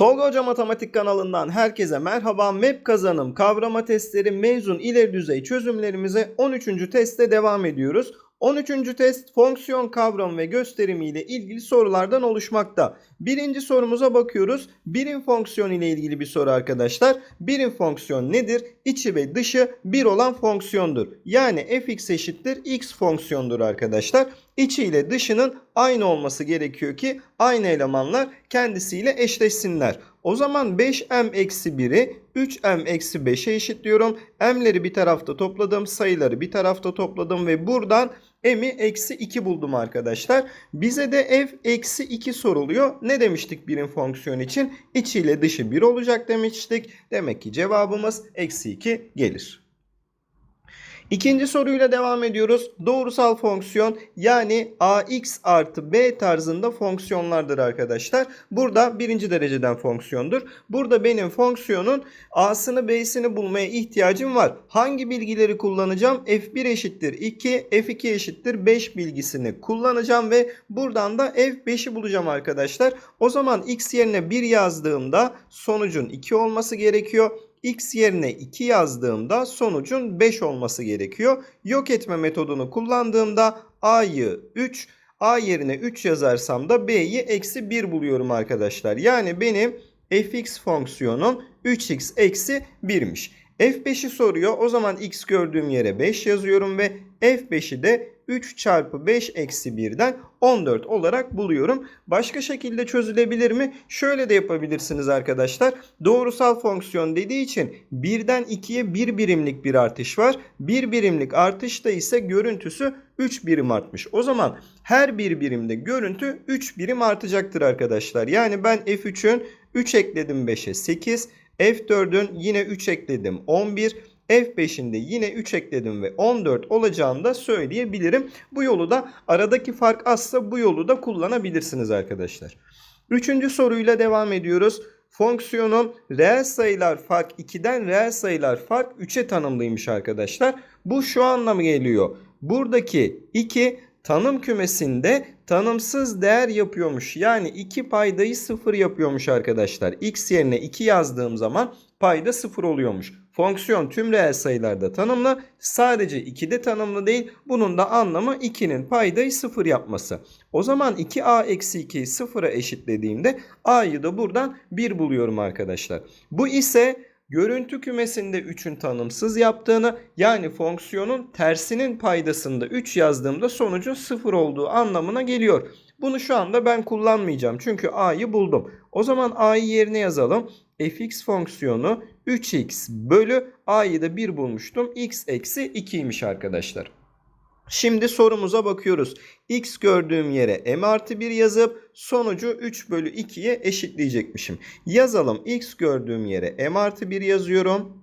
Tolga Hoca Matematik kanalından herkese merhaba. MEP kazanım kavrama testleri mezun ileri düzey çözümlerimize 13. testte devam ediyoruz. 13. test fonksiyon kavramı ve gösterimi ile ilgili sorulardan oluşmakta. Birinci sorumuza bakıyoruz. Birim fonksiyon ile ilgili bir soru arkadaşlar. Birim fonksiyon nedir? İçi ve dışı bir olan fonksiyondur. Yani fx eşittir x fonksiyondur arkadaşlar. İçi ile dışının aynı olması gerekiyor ki aynı elemanlar kendisiyle eşleşsinler. O zaman 5m-1'i 3m-5'e eşitliyorum. m'leri bir tarafta topladım. Sayıları bir tarafta topladım ve buradan m'i eksi 2 buldum arkadaşlar. Bize de f eksi 2 soruluyor. Ne demiştik birim fonksiyon için? İçi ile dışı 1 olacak demiştik. Demek ki cevabımız eksi 2 gelir. İkinci soruyla devam ediyoruz. Doğrusal fonksiyon yani ax artı b tarzında fonksiyonlardır arkadaşlar. Burada birinci dereceden fonksiyondur. Burada benim fonksiyonun a'sını b'sini bulmaya ihtiyacım var. Hangi bilgileri kullanacağım? f1 eşittir 2, f2 eşittir 5 bilgisini kullanacağım ve buradan da f5'i bulacağım arkadaşlar. O zaman x yerine 1 yazdığımda sonucun 2 olması gerekiyor x yerine 2 yazdığımda sonucun 5 olması gerekiyor. Yok etme metodunu kullandığımda a'yı 3, a yerine 3 yazarsam da b'yi eksi 1 buluyorum arkadaşlar. Yani benim fx fonksiyonum 3x eksi 1'miş. f5'i soruyor. O zaman x gördüğüm yere 5 yazıyorum ve f5'i de 3 çarpı 5 eksi 1'den 14 olarak buluyorum. Başka şekilde çözülebilir mi? Şöyle de yapabilirsiniz arkadaşlar. Doğrusal fonksiyon dediği için 1'den 2'ye 1 birimlik bir artış var. 1 birimlik artışta ise görüntüsü 3 birim artmış. O zaman her bir birimde görüntü 3 birim artacaktır arkadaşlar. Yani ben f3'ün 3 ekledim 5'e 8. F4'ün yine 3 ekledim 11. F5'inde yine 3 ekledim ve 14 olacağını da söyleyebilirim. Bu yolu da aradaki fark azsa bu yolu da kullanabilirsiniz arkadaşlar. Üçüncü soruyla devam ediyoruz. Fonksiyonun reel sayılar fark 2'den reel sayılar fark 3'e tanımlıymış arkadaşlar. Bu şu anlamı geliyor. Buradaki 2 tanım kümesinde tanımsız değer yapıyormuş. Yani 2 paydayı 0 yapıyormuş arkadaşlar. X yerine 2 yazdığım zaman payda 0 oluyormuş. Fonksiyon tüm reel sayılarda tanımlı. Sadece 2'de tanımlı değil. Bunun da anlamı 2'nin paydayı 0 yapması. O zaman 2a eksi 2'yi 0'a eşitlediğimde a'yı da buradan 1 buluyorum arkadaşlar. Bu ise görüntü kümesinde 3'ün tanımsız yaptığını yani fonksiyonun tersinin paydasında 3 yazdığımda sonucun 0 olduğu anlamına geliyor. Bunu şu anda ben kullanmayacağım çünkü a'yı buldum. O zaman a'yı yerine yazalım. fx fonksiyonu 3x bölü a'yı da 1 bulmuştum. x eksi 2'ymiş arkadaşlar. Şimdi sorumuza bakıyoruz. X gördüğüm yere m artı 1 yazıp sonucu 3 bölü 2'ye eşitleyecekmişim. Yazalım. X gördüğüm yere m artı 1 yazıyorum.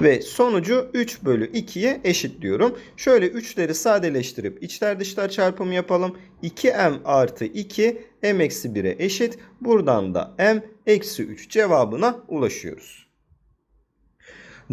Ve sonucu 3 bölü 2'ye eşitliyorum. Şöyle 3'leri sadeleştirip içler dışlar çarpımı yapalım. 2m artı 2 m eksi 1'e eşit. Buradan da m eksi 3 cevabına ulaşıyoruz.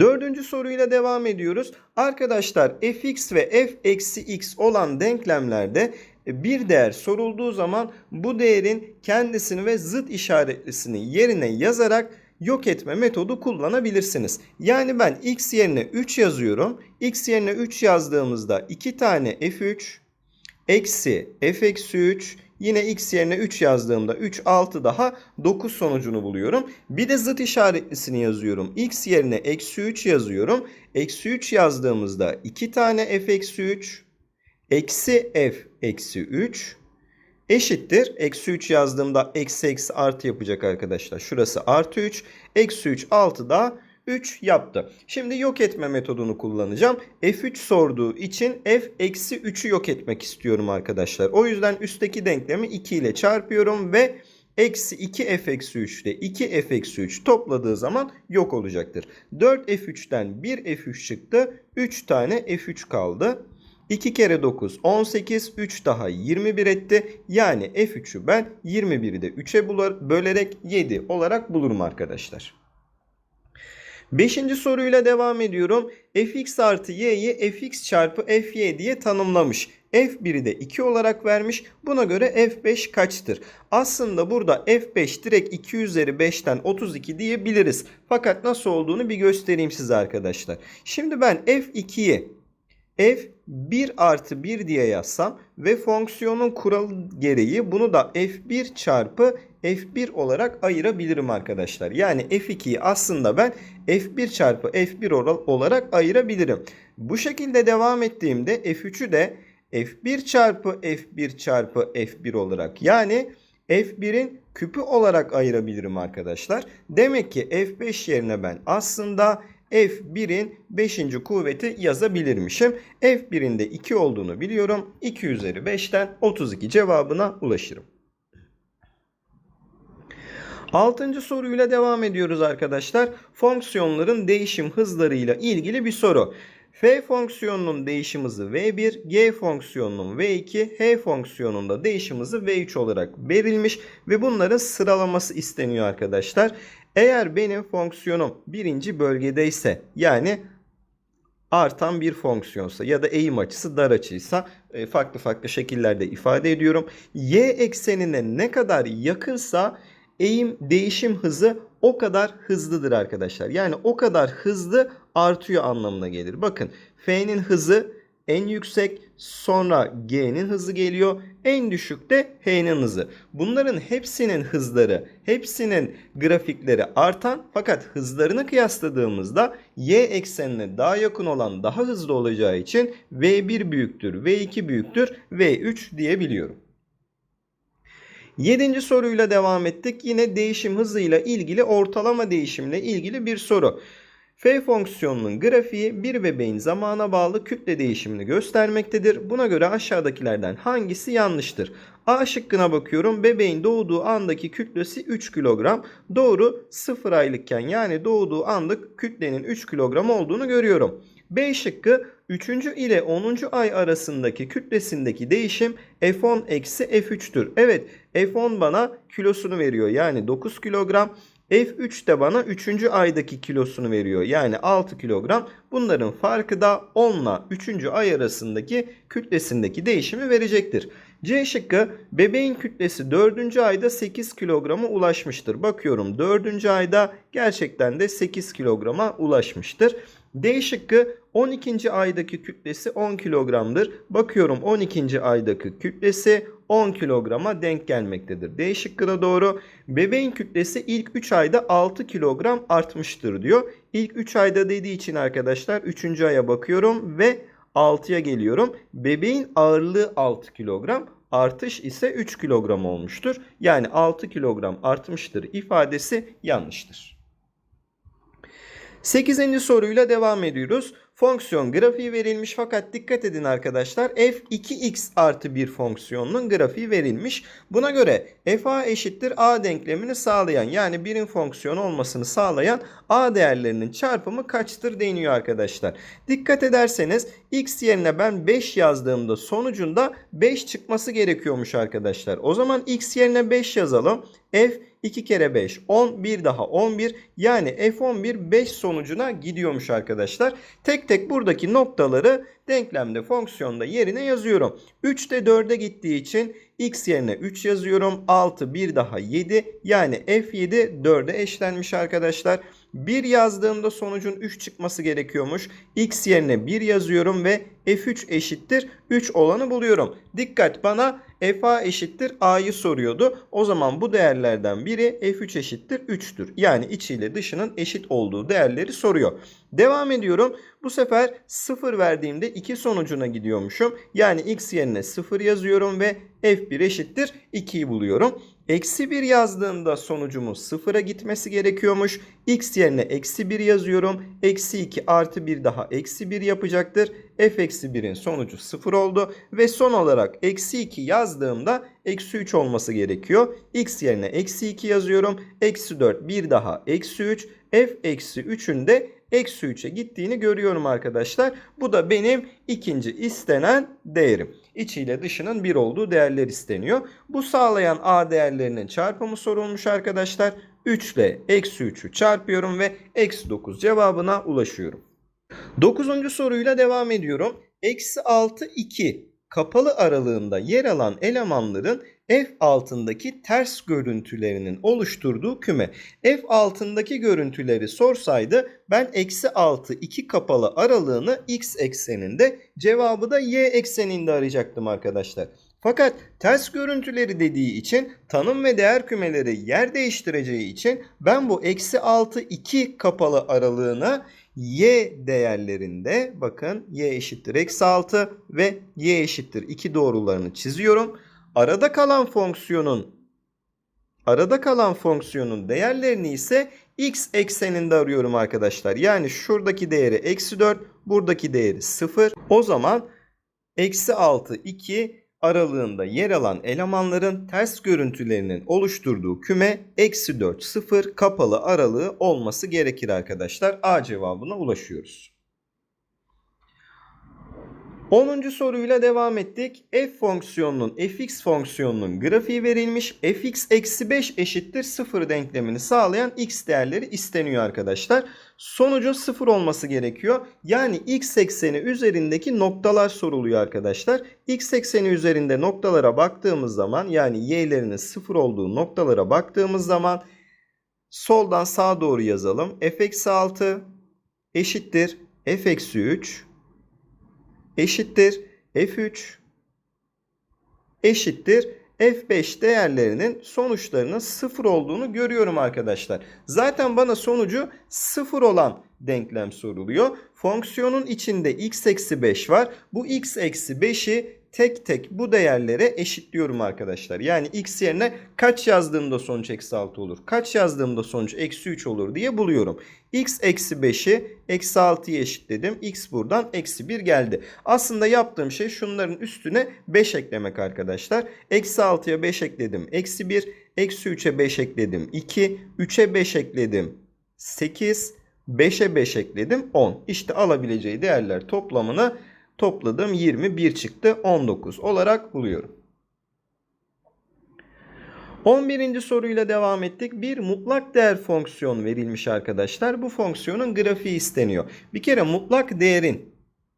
Dördüncü soruyla devam ediyoruz. Arkadaşlar fx ve f eksi x olan denklemlerde bir değer sorulduğu zaman bu değerin kendisini ve zıt işaretlisini yerine yazarak yok etme metodu kullanabilirsiniz. Yani ben x yerine 3 yazıyorum. x yerine 3 yazdığımızda 2 tane f3 eksi f eksi 3 Yine x yerine 3 yazdığımda 3 6 daha 9 sonucunu buluyorum. Bir de zıt işaretlisini yazıyorum. x yerine eksi 3 yazıyorum. Eksi 3 yazdığımızda 2 tane f eksi 3 eksi f eksi 3 eşittir. Eksi 3 yazdığımda eksi eksi artı yapacak arkadaşlar. Şurası artı 3. Eksi 3 6 da 3 yaptı. Şimdi yok etme metodunu kullanacağım. F3 sorduğu için F eksi 3'ü yok etmek istiyorum arkadaşlar. O yüzden üstteki denklemi 2 ile çarpıyorum ve eksi 2 f eksi 3 ile 2 f eksi 3 topladığı zaman yok olacaktır. 4 f3'ten 1 f3 çıktı. 3 tane f3 kaldı. 2 kere 9 18 3 daha 21 etti. Yani f3'ü ben 21'i de 3'e bölerek 7 olarak bulurum arkadaşlar. Beşinci soruyla devam ediyorum. fx artı y'yi fx çarpı fy diye tanımlamış. F1'i de 2 olarak vermiş. Buna göre F5 kaçtır? Aslında burada F5 direkt 2 üzeri 5'ten 32 diyebiliriz. Fakat nasıl olduğunu bir göstereyim size arkadaşlar. Şimdi ben F2'yi F1 artı 1 diye yazsam ve fonksiyonun kuralı gereği bunu da F1 çarpı F1 olarak ayırabilirim arkadaşlar. Yani F2'yi aslında ben F1 çarpı F1 olarak ayırabilirim. Bu şekilde devam ettiğimde F3'ü de F1 çarpı F1 çarpı F1 olarak yani F1'in küpü olarak ayırabilirim arkadaşlar. Demek ki F5 yerine ben aslında F1'in 5. kuvveti yazabilirmişim. F1'in de 2 olduğunu biliyorum. 2 üzeri 5'ten 32 cevabına ulaşırım. Altıncı soruyla devam ediyoruz arkadaşlar. Fonksiyonların değişim hızlarıyla ilgili bir soru. F fonksiyonunun değişim hızı V1, G fonksiyonunun V2, H fonksiyonunun da değişim hızı V3 olarak verilmiş ve bunların sıralaması isteniyor arkadaşlar. Eğer benim fonksiyonum birinci bölgedeyse yani artan bir fonksiyonsa ya da eğim açısı dar açıysa e, farklı farklı şekillerde ifade ediyorum. Y eksenine ne kadar yakınsa eğim değişim hızı o kadar hızlıdır arkadaşlar. Yani o kadar hızlı artıyor anlamına gelir. Bakın F'nin hızı en yüksek sonra G'nin hızı geliyor. En düşük de H'nin hızı. Bunların hepsinin hızları, hepsinin grafikleri artan fakat hızlarını kıyasladığımızda Y eksenine daha yakın olan daha hızlı olacağı için V1 büyüktür, V2 büyüktür, V3 diyebiliyorum. Yedinci soruyla devam ettik. Yine değişim hızıyla ilgili ortalama değişimle ilgili bir soru. F fonksiyonunun grafiği bir bebeğin zamana bağlı kütle değişimini göstermektedir. Buna göre aşağıdakilerden hangisi yanlıştır? A şıkkına bakıyorum. Bebeğin doğduğu andaki kütlesi 3 kilogram. Doğru 0 aylıkken yani doğduğu anda kütlenin 3 kilogram olduğunu görüyorum. B şıkkı 3. ile 10. ay arasındaki kütlesindeki değişim F10 eksi F3'tür. Evet F10 bana kilosunu veriyor yani 9 kilogram. F3 de bana 3. aydaki kilosunu veriyor. Yani 6 kilogram. Bunların farkı da 10 ile 3. ay arasındaki kütlesindeki değişimi verecektir. C şıkkı bebeğin kütlesi 4. ayda 8 kilograma ulaşmıştır. Bakıyorum 4. ayda gerçekten de 8 kilograma ulaşmıştır. D şıkkı 12. aydaki kütlesi 10 kilogramdır. Bakıyorum 12. aydaki kütlesi 10 kilograma denk gelmektedir. D şıkkı da doğru. Bebeğin kütlesi ilk 3 ayda 6 kilogram artmıştır diyor. İlk 3 ayda dediği için arkadaşlar 3. aya bakıyorum ve 6'ya geliyorum. Bebeğin ağırlığı 6 kilogram. Artış ise 3 kilogram olmuştur. Yani 6 kilogram artmıştır ifadesi yanlıştır. 8. soruyla devam ediyoruz. Fonksiyon grafiği verilmiş fakat dikkat edin arkadaşlar f2x artı bir fonksiyonunun grafiği verilmiş. Buna göre fa eşittir a denklemini sağlayan yani birin fonksiyon olmasını sağlayan a değerlerinin çarpımı kaçtır deniyor arkadaşlar. Dikkat ederseniz x yerine ben 5 yazdığımda sonucunda 5 çıkması gerekiyormuş arkadaşlar. O zaman x yerine 5 yazalım. f 2 kere 5 10 bir daha 11 yani f11 5 sonucuna gidiyormuş arkadaşlar. Tek tek buradaki noktaları denklemde fonksiyonda yerine yazıyorum. 3 de 4'e gittiği için x yerine 3 yazıyorum. 6 bir daha 7 yani f7 4'e eşlenmiş arkadaşlar. 1 yazdığımda sonucun 3 çıkması gerekiyormuş. X yerine 1 yazıyorum ve F3 eşittir 3 olanı buluyorum. Dikkat bana FA eşittir A'yı soruyordu. O zaman bu değerlerden biri F3 eşittir 3'tür. Yani içiyle dışının eşit olduğu değerleri soruyor. Devam ediyorum. Bu sefer 0 verdiğimde 2 sonucuna gidiyormuşum. Yani x yerine 0 yazıyorum ve f1 eşittir 2'yi buluyorum. Eksi 1 yazdığımda sonucumun 0'a gitmesi gerekiyormuş. X yerine eksi 1 yazıyorum. Eksi 2 artı 1 daha eksi 1 yapacaktır. F eksi 1'in sonucu 0 oldu. Ve son olarak eksi 2 yazdığımda eksi 3 olması gerekiyor. X yerine eksi 2 yazıyorum. Eksi 4 bir daha eksi 3. F eksi 3'ün de eksi 3'e gittiğini görüyorum arkadaşlar. Bu da benim ikinci istenen değerim. İçiyle dışının 1 olduğu değerler isteniyor. Bu sağlayan A değerlerinin çarpımı sorulmuş arkadaşlar. 3 ile eksi 3'ü çarpıyorum ve eksi 9 cevabına ulaşıyorum. 9. soruyla devam ediyorum. Eksi 6 2 kapalı aralığında yer alan elemanların F altındaki ters görüntülerinin oluşturduğu küme. F altındaki görüntüleri sorsaydı ben eksi 6 iki kapalı aralığını x ekseninde cevabı da y ekseninde arayacaktım arkadaşlar. Fakat ters görüntüleri dediği için tanım ve değer kümeleri yer değiştireceği için ben bu eksi 6 2 kapalı aralığını y değerlerinde bakın y eşittir eksi 6 ve y eşittir 2 doğrularını çiziyorum. Arada kalan fonksiyonun arada kalan fonksiyonun değerlerini ise x ekseninde arıyorum arkadaşlar. Yani şuradaki değeri eksi 4 buradaki değeri 0. O zaman eksi 6 2 aralığında yer alan elemanların ters görüntülerinin oluşturduğu küme eksi 4 0 kapalı aralığı olması gerekir arkadaşlar. A cevabına ulaşıyoruz. 10. soruyla devam ettik. F fonksiyonunun fx fonksiyonunun grafiği verilmiş. fx eksi 5 eşittir 0 denklemini sağlayan x değerleri isteniyor arkadaşlar. Sonucun 0 olması gerekiyor. Yani x ekseni üzerindeki noktalar soruluyor arkadaşlar. x ekseni üzerinde noktalara baktığımız zaman yani y'lerinin 0 olduğu noktalara baktığımız zaman soldan sağa doğru yazalım. f eksi 6 eşittir f eksi 3 eşittir f3 eşittir f5 değerlerinin sonuçlarının 0 olduğunu görüyorum arkadaşlar. Zaten bana sonucu 0 olan denklem soruluyor. Fonksiyonun içinde x eksi 5 var. Bu x eksi 5'i tek tek bu değerlere eşitliyorum arkadaşlar. Yani x yerine kaç yazdığımda sonuç eksi 6 olur? Kaç yazdığımda sonuç eksi 3 olur diye buluyorum. x eksi 5'i eksi 6'ya eşitledim. x buradan eksi 1 geldi. Aslında yaptığım şey şunların üstüne 5 eklemek arkadaşlar. Eksi 6'ya 5 ekledim. Eksi 1. Eksi 3'e 5 ekledim. 2. 3'e 5 ekledim. 8. 5'e 5 ekledim 10. İşte alabileceği değerler toplamını topladım 21 çıktı 19 olarak buluyorum. 11. soruyla devam ettik. Bir mutlak değer fonksiyon verilmiş arkadaşlar. Bu fonksiyonun grafiği isteniyor. Bir kere mutlak değerin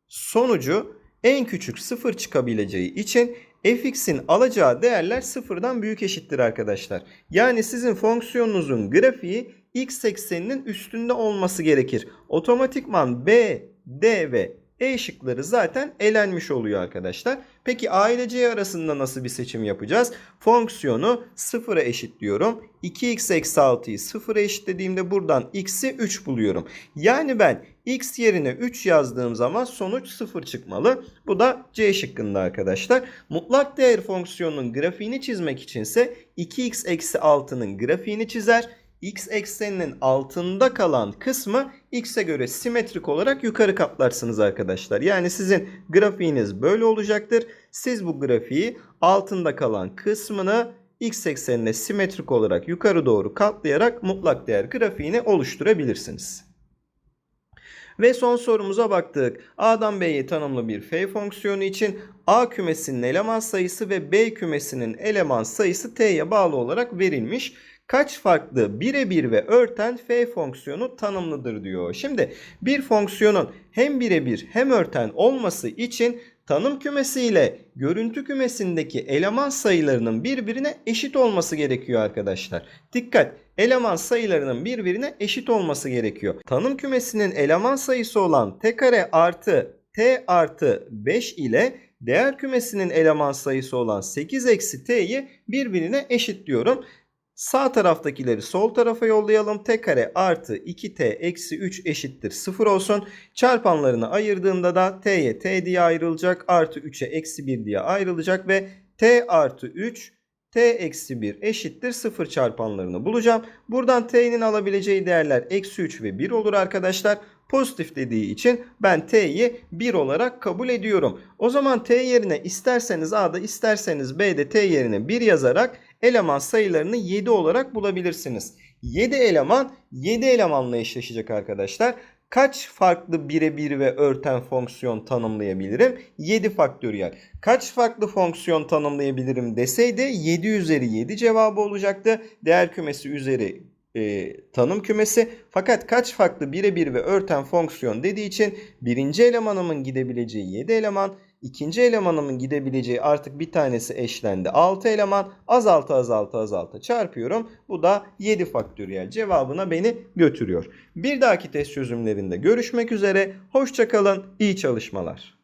sonucu en küçük sıfır çıkabileceği için fx'in alacağı değerler sıfırdan büyük eşittir arkadaşlar. Yani sizin fonksiyonunuzun grafiği x ekseninin üstünde olması gerekir. Otomatikman b, d ve e şıkları zaten elenmiş oluyor arkadaşlar. Peki A ile C arasında nasıl bir seçim yapacağız? Fonksiyonu 0'a eşitliyorum. 2x eksi 6'yı 0'a eşitlediğimde buradan x'i 3 buluyorum. Yani ben x yerine 3 yazdığım zaman sonuç 0 çıkmalı. Bu da C şıkkında arkadaşlar. Mutlak değer fonksiyonunun grafiğini çizmek içinse 2x eksi 6'nın grafiğini çizer x ekseninin altında kalan kısmı x'e göre simetrik olarak yukarı katlarsınız arkadaşlar. Yani sizin grafiğiniz böyle olacaktır. Siz bu grafiği altında kalan kısmını x eksenine simetrik olarak yukarı doğru katlayarak mutlak değer grafiğini oluşturabilirsiniz. Ve son sorumuza baktık. A'dan B'ye tanımlı bir f fonksiyonu için A kümesinin eleman sayısı ve B kümesinin eleman sayısı t'ye bağlı olarak verilmiş kaç farklı birebir ve örten f fonksiyonu tanımlıdır diyor. Şimdi bir fonksiyonun hem birebir hem örten olması için tanım kümesi ile görüntü kümesindeki eleman sayılarının birbirine eşit olması gerekiyor arkadaşlar. Dikkat! Eleman sayılarının birbirine eşit olması gerekiyor. Tanım kümesinin eleman sayısı olan t kare artı t artı 5 ile değer kümesinin eleman sayısı olan 8 eksi t'yi birbirine eşitliyorum. Sağ taraftakileri sol tarafa yollayalım. T kare artı 2t eksi 3 eşittir 0 olsun. Çarpanlarını ayırdığımda da t'ye t diye ayrılacak. Artı 3'e eksi 1 diye ayrılacak ve t artı 3 t eksi 1 eşittir 0 çarpanlarını bulacağım. Buradan t'nin alabileceği değerler eksi 3 ve 1 olur arkadaşlar. Pozitif dediği için ben t'yi 1 olarak kabul ediyorum. O zaman t yerine isterseniz a'da isterseniz b'de t yerine 1 yazarak eleman sayılarını 7 olarak bulabilirsiniz. 7 eleman 7 elemanla eşleşecek arkadaşlar. Kaç farklı birebir ve örten fonksiyon tanımlayabilirim? 7 faktöriyel. Kaç farklı fonksiyon tanımlayabilirim deseydi 7 üzeri 7 cevabı olacaktı. Değer kümesi üzeri e, tanım kümesi. Fakat kaç farklı birebir ve örten fonksiyon dediği için birinci elemanımın gidebileceği 7 eleman, İkinci elemanımın gidebileceği artık bir tanesi eşlendi. 6 eleman azaltı azaltı azaltı çarpıyorum. Bu da 7 faktöriyel cevabına beni götürüyor. Bir dahaki test çözümlerinde görüşmek üzere. Hoşçakalın, iyi çalışmalar.